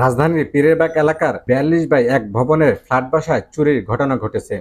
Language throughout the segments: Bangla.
রাজধানীর পীরেরবাগ এলাকার বিয়াল্লিশ বাই এক ভবনের ফ্ল্যাট বাসায় চুরির ঘটনা ঘটেছে।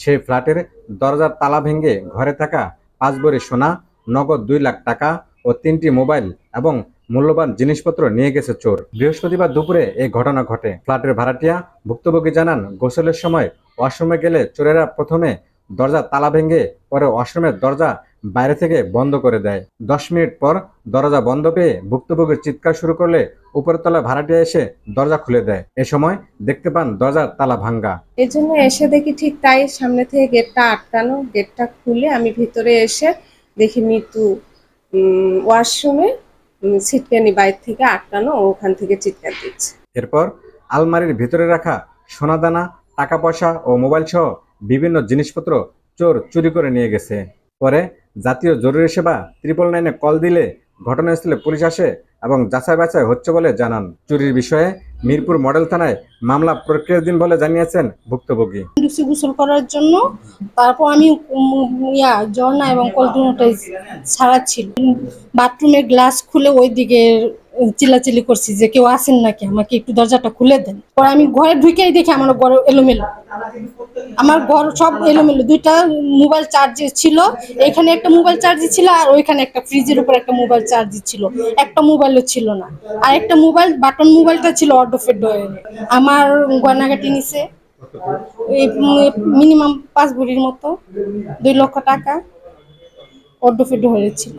সেই ফ্ল্যাটের দরজার তালা ভেঙে ঘরে থাকা পাঁচ ভরি সোনা, নগদ দুই লাখ টাকা ও তিনটি মোবাইল এবং মূল্যবান জিনিসপত্র নিয়ে গেছে চোর। বৃহস্পতিবার দুপুরে এই ঘটনা ঘটে। ফ্ল্যাটের ভাড়াটিয়া ভুক্তভোগী জানান, গোসলের সময় ওয়াশরুমে গেলে চোরেরা প্রথমে দরজা তালা ভেঙে পরে ওয়াশরুমের দরজা বাইরে থেকে বন্ধ করে দেয়। দশ মিনিট পর দরজা বন্ধ পেয়ে ভুক্তভোগীর চিৎকার শুরু করলে উপরের তলা ভাড়াটিয়া এসে দরজা খুলে দেয়। এ সময় দেখতে পান দরজার তালা ভাঙ্গা। এই জন্য এসে দেখি ঠিক তাই সামনে থেকে গেটটা আটকানো। গেটটা খুলে আমি ভিতরে এসে দেখি মৃত্যু ওয়াশরুমে সিটকানি বাইর থেকে আটকানো ওখান থেকে চিৎকার দিচ্ছে। এরপর আলমারির ভিতরে রাখা সোনাদানা টাকা পয়সা ও মোবাইল সহ বিভিন্ন জিনিসপত্র চোর চুরি করে নিয়ে গেছে। পরে জাতীয় জরুরি সেবা ত্রিপল নাইনে কল দিলে ঘটনাস্থলে পুলিশ আসে এবং যাচাই বাছাই হচ্ছে বলে জানান। চুরির বিষয়ে মিরপুর মডেল থানায় মামলা প্রক্রিয়াধীন বলে জানিয়েছেন ভুক্তভোগী। গোসল করার জন্য তারপর আমি ইয়া, ঝর্ণা এবং কলটুনোটাই ছাড়াচ্ছিল। বাথরুমের গ্লাস খুলে ওই দিকে চিল্লাচিল্লি করছি যে কেউ আসেন নাকি, আমাকে একটু দরজাটা খুলে দেন। পরে আমি ঘরে ঢুকেই দেখি আমার ঘর এলোমেলো। আমার ঘর সব এলোমেলো। দুইটা মোবাইল চার্জে ছিল। এখানে একটা মোবাইল চার্জে ছিল আর ওইখানে একটা ফ্রিজের উপর একটা মোবাইল চার্জে ছিল। একটা মোবাইলও ছিল না। আর একটা মোবাইল বাটন মোবাইলটা ছিল অটোফেড আমার গয়নাগাটি নিছে। মিনিমাম পাঁচ ভরির মতো, দুই লক্ষ টাকা অর্ধ ফেড হয়েছিল